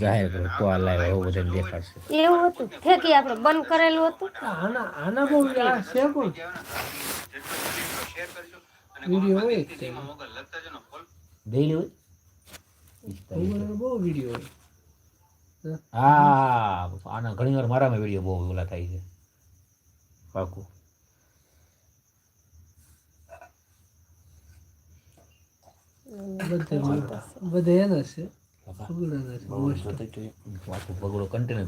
જાહેર આ લાઈવ એવું બધાને દેખાડશે એવું હતું. ઠેકી આપણે બંધ કરેલું હતું. આના આના બહુ આ છે કોણ વીડિયો હોય હોય ગૂગલમાં બહુ વીડિયો હોય. હા આના ઘણી વાર મારામાં વીડિયો બહુ ઓલા થાય છે. પાકું. બધે બધે એના છે. બગડો કન્ટેનર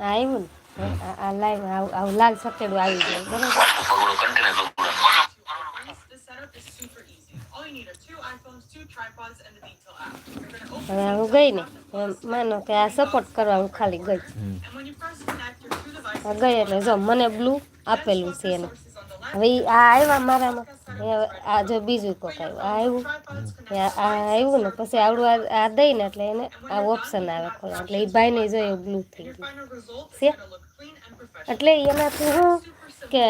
આવ્યું ને આ- લાઈવ આવું લાલ સફેડું આવી જાય બરાબર હવે હું ગઈ ને માનો કે આ સપોર્ટ કરવા હું ખાલી ગઈ ગઈ એટલે જો મને બ્લુ આપેલું છે એને હવે આ આવ્યા મારામાં. હવે આ જો બીજું કોક આવ્યું. આ આવ્યું? એ આ આવ્યું ને પછી આવડું આ- દઈ ને એટલે એને આ ઓપ્શન આવે ખોલા એટલે એ ભાઈને જોયું બ્લુ થઈ ગયું. એટલે એનાથી હું કે